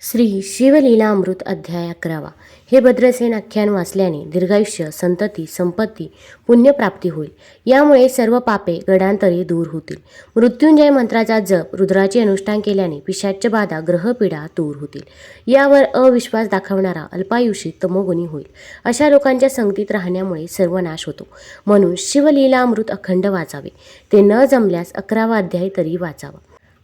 श्री शिवलीला अमृत अध्याय अकरावा. हे भद्रसेन आख्यान वाचल्याने दीर्घायुष्य संतती संपत्ती पुण्यप्राप्ती होईल. यामुळे सर्व पापे गडांतरी दूर होतील. मृत्युंजय मंत्राचा जप रुद्राचे अनुष्ठान केल्याने पिशाच्य बाधा ग्रहपीडा दूर होतील. यावर अविश्वास दाखवणारा अल्पायुषी तमोगुणी होईल. अशा लोकांच्या संगतीत राहण्यामुळे सर्वनाश होतो. म्हणून शिवलीला अमृत अखंड वाचावे. ते न जमल्यास अकरावा अध्याय तरी वाचावा.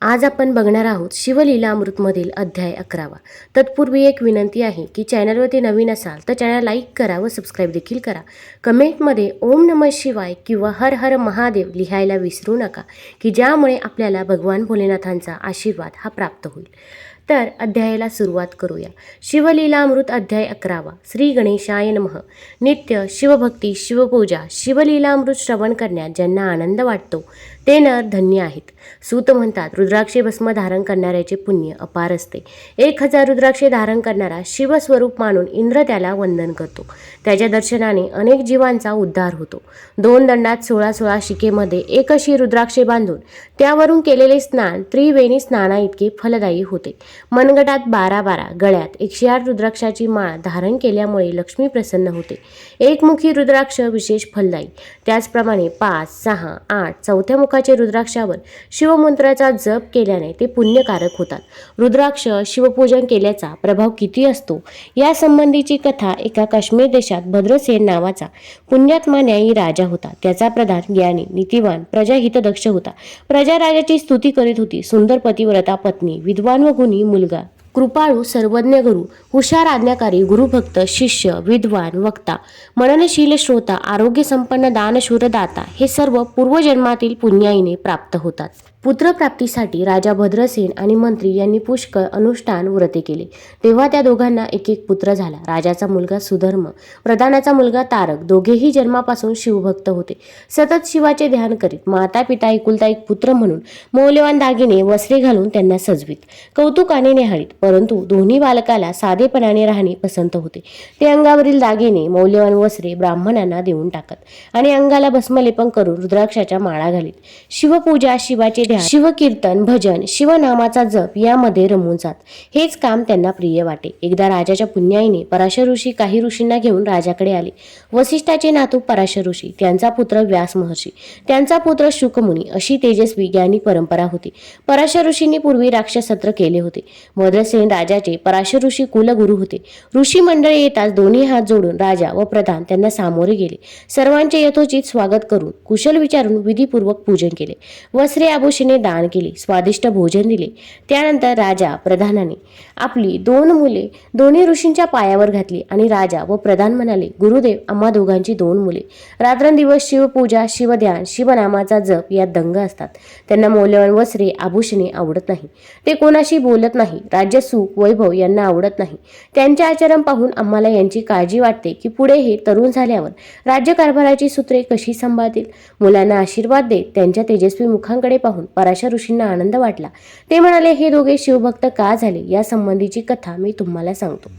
आज आपण बघणार आहोत शिवलीला अमृतमधील अध्याय अकरावा. तत्पूर्वी एक विनंती आहे की चॅनलवरती नवीन असाल तर चॅनल लाईक करा व सबस्क्राईब देखील करा. कमेंटमध्ये ओम नमः शिवाय किंवा हर हर महादेव लिहायला विसरू नका की ज्यामुळे आपल्याला भगवान भोलेनाथांचा आशीर्वाद हा प्राप्त होईल. तर अध्यायाला सुरुवात करूया. शिवलीला अमृत अध्याय अकरावा. श्री गणेशाय नमः. नित्य शिवभक्ती शिवपूजा शिवलीला अमृत श्रवण करण्यात ज्यांना आनंद वाटतो ते नर धन्य आहेत. सूत म्हणतात रुद्राक्षे भस्म धारण करणाऱ्याचे पुण्य अपार असते. एक हजार रुद्राक्षे धारण करणारा शिवस्वरूप मानून इंद्र त्याला वंदन करतो. त्याच्या दर्शनाने अनेक जीवांचा उद्धार होतो. दोन दंडात सोळा सोळा शिकेमध्ये एक अशी रुद्राक्षे बांधून त्यावरून केलेले स्नान त्रिवेणी स्नाना इतके फलदायी होते. मनगटात बारा बारा गळ्यात एकशे आठ रुद्राक्षाची माळ धारण केल्यामुळे लक्ष्मी प्रसन्न होते. एकमुखी रुद्राक्ष विशेष फलदायी. त्याचप्रमाणे पाच सहा आठ चौथ्या मुखाचे रुद्राक्षावर शिवमंत्राचा जप केल्याने ते पुण्यकारक होतात. रुद्राक्ष शिवपूजन केल्याचा प्रभाव किती असतो? या संबंधीची कथा एका काश्मीर देशात भद्रसेन नावाचा पुण्यात्मा न्यायी राजा होता. त्याचा प्रधान ज्ञानी नीतिवान प्रजाहितदक्ष होता. प्रजा राजाची स्तुती करीत होती. सुंदर पतिव्रता पत्नी विद्वान व गुणी मुलगा कृपाळू सर्वज्ञ गुरु हुशार आज्ञाकारी गुरुभक्त शिष्य विद्वान वक्ता मननशील श्रोता आरोग्य संपन्न दानशूरदाता हे सर्व पूर्वजन्मातील पुण्याईने प्राप्त होतात. पुत्रप्राप्तीसाठी राजा भद्रसेन आणि मंत्री यांनी पुष्कळ अनुष्ठान व्रते केले. तेव्हा त्या दोघांना एक एक पुत्र झाला. राजाचा मुलगा सुधर्म प्रधानाचा मुलगा तारक. दोघेही जन्मापासून शिवभक्त होते. सतत शिवाचे ध्यान करीत माता पिता एकुलता एक पुत्र म्हणून मौल्यवान दागिने वस्त्रे घालून त्यांना सजवीत. कौतुकाने निहाळीत परंतु दोन्ही बालकाला साधेपणाने राहणे पसंत होते. ते अंगावरील दागिने मौल्यवान वस्त्रे ब्राह्मणांना देऊन टाकत आणि अंगाला भस्मलेपन करून रुद्राक्षाच्या माळा घालीत. शिवपूजा शिवाचे शिव शिवकीर्तन भजन शिवनामाचा जप यामध्ये रमून जात. हेच काम त्यांना प्रिय वाटे. एकदा राजाच्या पुण्याईने पराशर ऋषी काही ऋषींना घेऊन राजाकडे आले. वसिष्ठाचे नातू पराशर ऋषी त्यांचा पुत्र व्यास महर्षी त्यांचा पुत्र शुकमुनी अशी तेजस्वी ज्ञानी परंपरा होती. पराशर ऋषींनी पूर्वी राक्षसत्र केले होते. मद्रसेन राजाचे पराशर ऋषी कुलगुरू होते. ऋषी मंडळी येताच दोन्ही हात जोडून राजा व प्रधान त्यांना सामोरे गेले. सर्वांचे यथोचित स्वागत करून कुशल विचारून विधीपूर्वक पूजन केले. वस्त्रे आभूषण दान केली स्वादिष्ट भोजन दिले. त्यानंतर राजा प्रधानाने आपली दोन मुले दोन्ही ऋषींच्या पायावर घातली आणि राजा व प्रधान म्हणाले गुरुदेव आम्हा दोघांची दोन मुले. रात्रंदिवस शिवपूजा शिवध्यान शिवनामाचा जप यात दंग असतात. त्यांना मौल्यवान वस्त्रे आभूषणे आवडत नाही. ते कोणाशी बोलत नाही. राज्य सुख वैभव यांना आवडत नाही. त्यांचे आचरण पाहून आम्हाला यांची काळजी वाटते की पुढे हे तरुण झाल्यावर राज्यकारभाराची सूत्रे कशी सांभाळतील? मुलांना आशीर्वाद देत त्यांच्या तेजस्वी मुखांकडे पाहून पराशर ऋषींना आनंद वाटला. ते म्हणाले हे दोघे शिवभक्त का झाले? या संबंधीची कथा मी तुम्हाला सांगतो.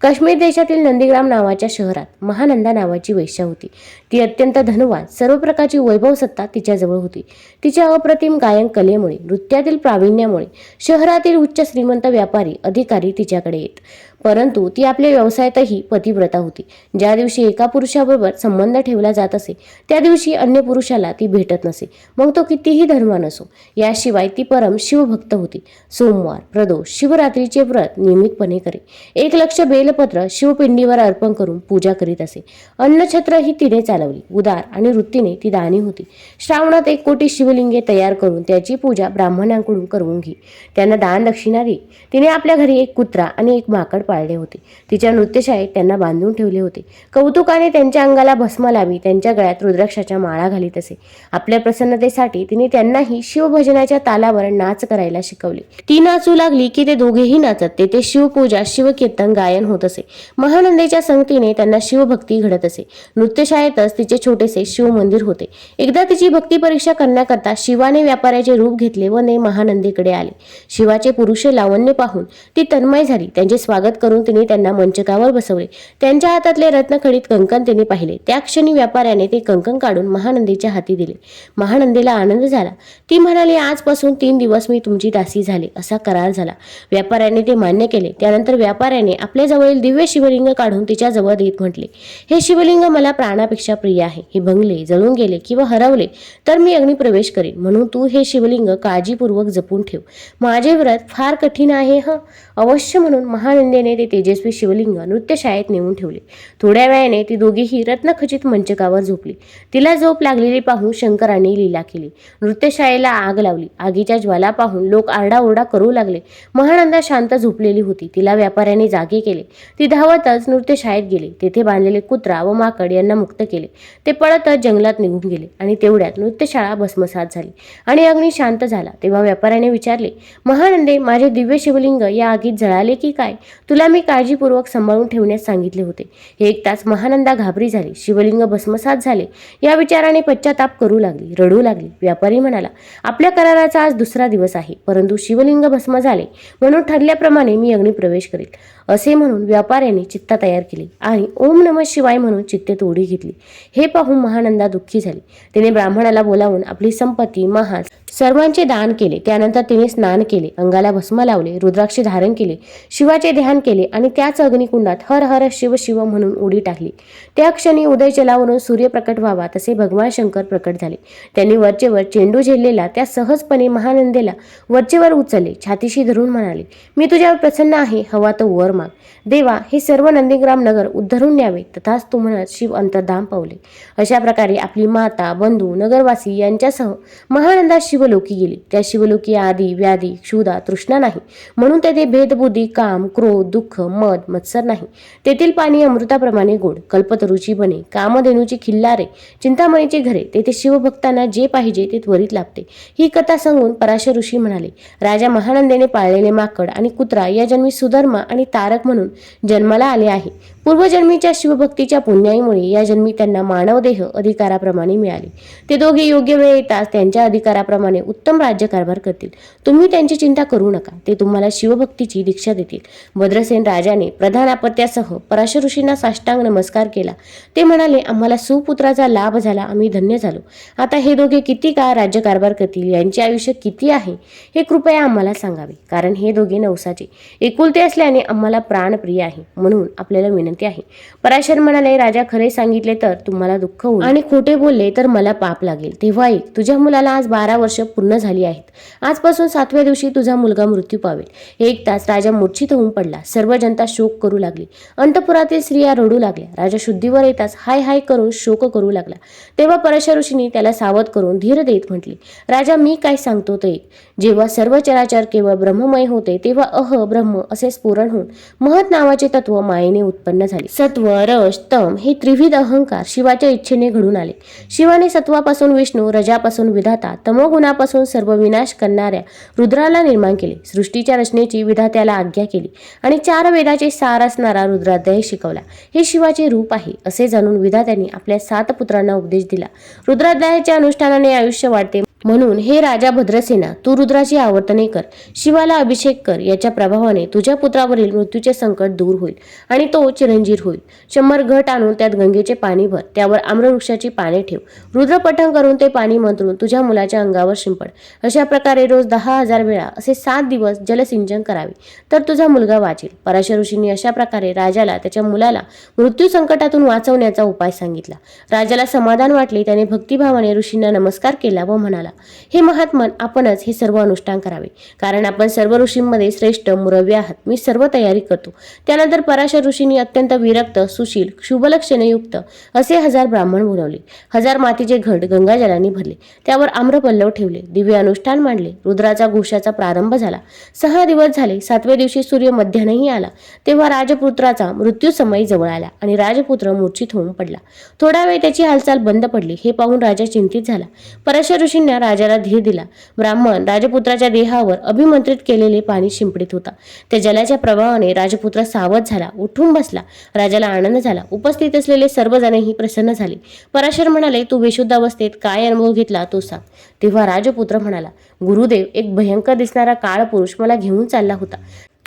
काश्मीर देशातील नंदीग्राम नावाच्या शहरात महानंदा नावाची वैश्या होती. ती अत्यंत धनवान सर्व प्रकारची वैभव सत्ता तिच्याजवळ होती. तिच्या अप्रतिम गायन कलेमुळे नृत्यातील प्रावीण्यामुळे शहरातील उच्च श्रीमंत व्यापारी अधिकारी तिच्याकडे येत. परंतु ती आपल्या व्यवसायातही पतिव्रता होती. ज्या दिवशी एका पुरुषाबरोबर संबंध ठेवला जात असे त्या दिवशी अन्य पुरुषाला ती भेटत नसे. मग तो कितीही धर्म असो याशिवाय ती परम शिवभक्त होती. सोमवार प्रदोष शिवरात्रीचे व्रत नियमितपणे करे. एक लक्ष बेलपत्र शिवपिंडीवर अर्पण करून पूजा करीत असे. अन्नछत्र ही तिने चालवली. उदार आणि वृत्तीने ती दानी होती. श्रावणात एक कोटी शिवलिंगे तयार करून त्याची पूजा ब्राह्मणांकडून करवून घे. त्यांना दान दक्षिणा दे. तिने आपल्या घरी एक कुत्रा आणि एक माकड पाळ पाळले होते. तिच्या नृत्यशाळेत त्यांना बांधून ठेवले होते. कौतुकाने त्यांच्या अंगाला भस्म लावी त्यांच्या गळ्यात रुद्राक्षाच्या माळा घालीत असे. आपल्या प्रसन्नतेसाठी तिने त्यांनाही शिवभजनाच्या तालावर नाच करायला शिकवले. ती नाचू लागली की ते दोघेही नाचत तेथे शिवपूजा शिवकीर्तन गायन होत असे. महानंदेच्या संगतीने त्यांना शिवभक्ती घडत असे. नृत्यशाळेतच तिचे छोटेसे शिव मंदिर होते. एकदा तिची भक्ती परीक्षा करण्याकरता शिवाने व्यापाऱ्याचे रूप घेतले व ने महानंदेकडे आले. शिवाचे पुरुष लावण्य पाहून ती तन्मय झाली. त्यांचे स्वागत करून तिने त्यांना मंचकावर बसवले. त्यांच्या हातातले रत्नखडीत कंकण तिने पाहिले. त्या क्षणी व्यापाऱ्याने ते कंकण काढून महानंदीच्या हाती दिले. महानंदीला आनंद झाला. ती म्हणाली आजपासून तीन दिवस मी तुमची दासी झाले. असा करार झाला. व्यापाऱ्याने ते मान्य केले. त्यानंतर व्यापाऱ्याने आपल्या जवळील दिव्य शिवलिंग काढून तिच्या जवळ देत म्हटले हे शिवलिंग मला प्राणापेक्षा प्रिय आहे. हे भंगले जळून गेले किंवा हरवले तर मी अग्निप्रवेश करेन. म्हणून तू हे शिवलिंग काळजीपूर्वक जपून ठेव. माझे व्रत फार कठीण आहे ह? अवश्य म्हणून महानंदेने ते तेजस्वी शिवलिंग नृत्यशाळेत नेऊन ठेवले. थोड्या वेळाने ती दोघीही रत्नखचित मंचकावर झोपली. तिला झोप लागलेली पाहून शंकराने लीला केली. नृत्यशाळेला आग लावली. आगीच्या ज्वाला पाहून लोक आरडाओरडा करू लागले. महानंदा शांत झोपलेली होती. तिला व्यापाऱ्याने जागे केले. ती धावतच नृत्यशाळेत गेली. तेथे बांधलेले कुत्रा व माकड यांना मुक्त केले. ते पळतच जंगलात निघून गेले आणि तेवढ्यात नृत्यशाळा भस्मसात झाली आणि अग्नी शांत झाला. तेव्हा व्यापाऱ्याने विचारले महानंदे माझे दिव्य शिवलिंग या आगीत जळाले की काय? तुला तुला मी काळजीपूर्वक सांभाळून ठेवण्यास सांगितले होते. हे एक तास महानंदा घाबरी झाली. शिवलिंग भस्मसात झाले. या विचाराने पश्चाताप करू लागली रडू लागली. व्यापारी म्हणाला आपल्या कराराचा आज दुसरा दिवस आहे. परंतु शिवलिंग भस्म झाले म्हणून ठरल्याप्रमाणे मी अग्निप्रवेश करेल. असे म्हणून व्यापाऱ्याने चित्ता तयार केली आणि ओम नम शिवाय म्हणून चित्ते तोडी घेतली. हे पाहून महानंदा दुःखी झाली. तिने ब्राह्मणाला बोलावून आपली संपत्ती महाज सर्वांचे दान केले. त्यानंतर तिने स्नान केले अंगाला भस्म लावले रुद्राक्षी धारण केले शिवाचे ध्यान केले आणि त्याच अग्निकुंडात हर हर शिव शिव म्हणून उडी टाकली. त्या क्षणी उदय जलावरून सूर्य प्रकट व्हावा तसे भगवान शंकर प्रकट झाले. त्यांनी वरचेवर चेंडू झेललेला त्या सहजपणे महानंदेला वरचेवर उचलले छातीशी धरून म्हणाले मी तुझ्यावर प्रसन्न आहे हवा तो वर माग. देवा हे सर्व नंदीग्राम नगर उद्धरून न्यावे. तथाच तू म्हणत शिव अंतर्धाम पावले. अशा प्रकारे आपली माता बंधू नगरवासी यांच्यासह महानंदा शिव शिवलोकी गेली. त्या शिवलोकी आदी व्याधी क्षुधा तृष्णा नाही. म्हणून तेथे भेदबुद्धी काम क्रोध दुःख मद मत्सर नाही. तेथील पाणी अमृताप्रमाणे गोड. कल्पतरुची बने कामधेनूची खिल्लारे चिंतामणीची घरे. तेथे शिवभक्तांना जे पाहिजे ते त्वरित लाभते. ही कथा सांगून पराशर ऋषी म्हणाले राजा महानंदेने पाळलेले माकड आणि कुत्रा या जन्मी सुधर्मा आणि तारक म्हणून जन्माला आले आहे. पूर्वजन्मीच्या शिवभक्तीच्या पुण्याईमुळे या जन्मी त्यांना मानवदेह अधिकाराप्रमाणे मिळाले. ते दोघे योग्य वेळ येताच त्यांच्या अधिकाराप्रमाणे उत्तम राज्यकारभार करतील. तुम्ही त्यांची चिंता करू नका. ते तुम्हाला शिवभक्तीची दीक्षा देतील. भद्रसेन राजाने प्रधान आपत्यासह पराशर ऋषींना साष्टांग नमस्कार केला. ते म्हणाले आम्हाला सुपुत्राचा लाभ झाला. आम्ही धन्य झालो. आता हे दोघे किती काळ राज्यकारभार करतील? यांचे आयुष्य किती आहे? हे कृपया आम्हाला सांगावे. कारण हे दोघे नवसाचे. एकुलते असल्याने आम्हाला प्राणप्रिय आहे. म्हणून आपल्याला विनंती आहे. पराशर म्हणाले राजा खरे सांगितले तर तुम्हाला दुःख होईल. आणि खोटे बोलले तर मला पाप लागेल. तेव्हा एक तुझ्या मुलाला आज बारा वर्ष पूर्ण झाली आहेत. आजपासून सातव्या दिवशी तुझा मुलगा मृत्यू पावेल. एक तास राजा मूर्छित होऊन पडला. सर्व जनता शोक करू लागली. अंतपुरातील स्त्रिया रडू लागल्या. राजा शुद्धीवर येताच हाय हाय करून शोक करू लागला. तेव्हा परशा ऋषीने त्याला सावध करून धीर देत म्हटले राजा मी काय सांगतो ते जेव्हा सर्व चराचर केवळ ब्रह्ममय होते तेव्हा अह ब्रह्म असे स्फुरण होऊन महत नावाचे तत्व मायेने उत्पन्न झाली. सत्व रस तम हे त्रिविध अहंकार शिवाच्या इच्छेने घडून आले. शिवाने सत्वापासून विष्णू रजापासून विधाता तमोगुणापासून सर्व विनाश करणाऱ्या रुद्राला निर्माण केले. सृष्टीच्या रचनेची विधात्याला आज्ञा केली आणि चार वेदाचे सार असणारा रुद्राध्याय शिकवला. हे शिवाचे रूप आहे असे जाणून विधात्याने आपल्या सात पुत्रांना उपदेश दिला. रुद्राध्यायाच्या अनुष्ठानाने आयुष्य वाढते म्हणून हे राजा भद्रसेना तू रुद्राची आवर्तने कर. शिवाला अभिषेक कर. याच्या प्रभावाने तुझ्या पुत्रावरील मृत्यूचे संकट दूर होईल आणि तो चिरंजीर होईल. शंभर घट आणून त्यात गंगेचे पाणी भर. त्यावर आम्रवृक्षाची पाने ठेव. रुद्रपठण करून ते पाणी मंत्रून तुझ्या मुलाच्या अंगावर शिंपड. अशा प्रकारे रोज दहा हजार वेळा असे सात दिवस जलसिंचन करावे. तर तुझा मुलगा वाचेल. पराशर ऋषींनी अशा प्रकारे राजाला त्याच्या मुलाला मृत्यू संकटातून वाचवण्याचा उपाय सांगितला. राजाला समाधान वाटले. त्याने भक्तिभावाने ऋषींना नमस्कार केला व म्हणाला हे महात्मन आपणच हे सर्व अनुष्ठान करावे. कारण आपण सर्व ऋषींमध्ये श्रेष्ठ मुरव्य आहात. मी सर्व तयारी करतो. त्यानंतर पराशर ऋषींनी अत्यंत विरक्त सुशील शुभलक्षणयुक्त असे हजार ब्राह्मण बोलवले हजार मातीचे घट गंगाजलाने भरले. त्यावर आम्रपल्लव ठेवले. दिव्य अनुष्ठान मांडले. रुद्राचा घोषाचा प्रारंभ झाला. सहा दिवस झाले. सातव्या दिवशी सूर्य मध्यानही आला. तेव्हा राजपुत्राचा मृत्यू समय जवळ आला आणि राजपुत्र मूर्छित होऊन पडला. थोडा वेळ त्याची हालचाल बंद पडली. हे पाहून राजा चिंतित झाला. पराशर ऋषींना राजाला धीर दिला. ब्राह्मण राजपुत्राच्या देहावर अभिमंत्रित केलेले पाणी शिंपडीत होता. त्या जलाच्या प्रभावाने राजपुत्र सावध झाला उठून बसला. राजाला आनंद झाला. उपस्थित असलेले सर्वजणही प्रसन्न झाले. पराशर म्हणाले तू विशुद्ध अवस्थेत काय अनुभव घेतला तो सांग. तेव्हा राजपुत्र म्हणाला गुरुदेव एक भयंकर दिसणारा काळ पुरुष मला घेऊन चालला होता.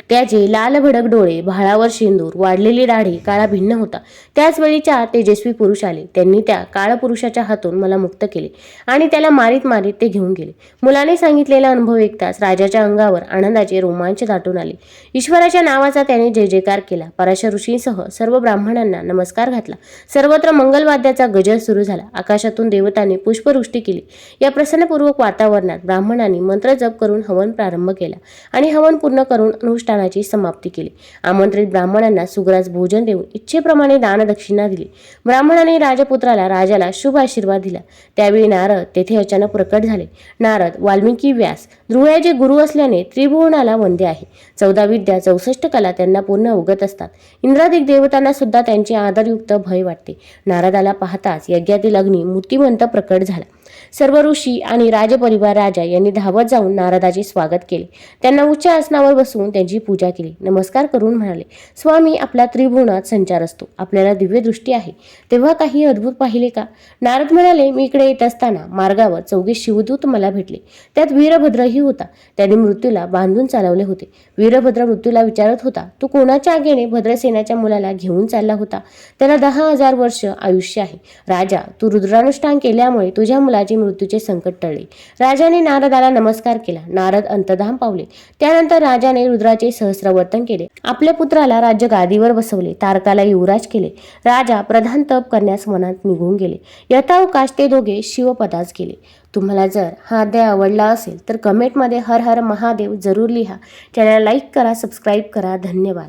त्याचे लाल भडक डोळे भाळावर शेंदूर वाढलेली दाढी काळा भिन्न होता. त्याच वेळी चार तेजस्वी पुरुष आले. त्यांनी त्या काळ पुरुषाच्या हातून मला मुक्त केले आणि त्याला मारीत मारीत ते घेऊन गेले. मुलाने सांगितलेला अनुभव ऐकताच राजाच्या अंगावर आनंदाचे रोमांच दाटून आले. ईश्वराच्या नावाचा त्याने जय जयकार केला. पराशर ऋषींसह सर्व ब्राह्मणांना नमस्कार घातला. सर्वत्र मंगलवाद्याचा गजर सुरू झाला. आकाशातून देवतांनी पुष्पवृष्टी केली. या प्रसन्नपूर्वक वातावरणात ब्राह्मणांनी मंत्र जप करून हवन प्रारंभ केला आणि हवन पूर्ण करून दानाची समाप्ती केली. आमंत्रित ब्राह्मणांना सुग्रास भोजन देऊन इच्छेप्रमाणे दानदक्षिणा दिली. ब्राह्मणाने राजपुत्राला राजाला शुभ आशीर्वाद दिला. त्यावेळी नारद तेथे अचानक प्रकट झाले. नारद वाल्मिकी व्यास ध्रुवयाचे गुरु असल्याने त्रिभुवनाला वंदे आहे. चौदा विद्या चौसष्ट कला त्यांना पूर्ण अवगत असतात. इंद्रादिक देवतांना सुद्धा त्यांचे आदरयुक्त भय वाटते. नारदाला पाहताच यज्ञातील अग्नी मूर्तिमंत प्रकट झाला. सर्व ऋषी आणि राजपरिवार राजा यांनी धावत जाऊन नारदाचे स्वागत केले. त्यांना उच्च आसनावर बसवून त्यांची पूजा केली. नमस्कार करून म्हणाले स्वामी आपला त्रिभुवनात संचार असतो. आपल्याला दिव्य दृष्टी आहे. तेव्हा काही अद्भुत पाहिले का? नारद म्हणाले मी इकडे येत असताना मार्गावर चौघे शिवदूत मला भेटले. त्यात वीरभद्रही होता. त्यांनी मृत्यूला बांधून चालवले होते. वीरभद्र मृत्यूला विचारत होता तू कोणाच्या आगेने भद्रसेनाच्या मुलाला घेऊन चालला होता? त्याला दहा हजार वर्ष आयुष्य आहे. राजा तू रुद्रानुष्ठान केल्यामुळे तुझ्या मुलाचे मृत्यूचे संकट टळले. राजाने नारदाला नमस्कार केला. नारद अंतधाम पावले. त्यानंतर राजाने रुद्राचे सहस्रवर्तन केले. आपल्या पुत्राला राज्य गादीवर बसवले. तारकाला युवराज केले. राजा प्रधान तप करण्यास मनात निघून गेले. यथावकाश ते दोघे शिवपदास गेले. तुम्हाला जर हा अध्याय आवडला असेल तर कमेंटमध्ये हर हर महादेव जरूर लिहा. चॅनल लाईक करा सबस्क्राईब करा. धन्यवाद.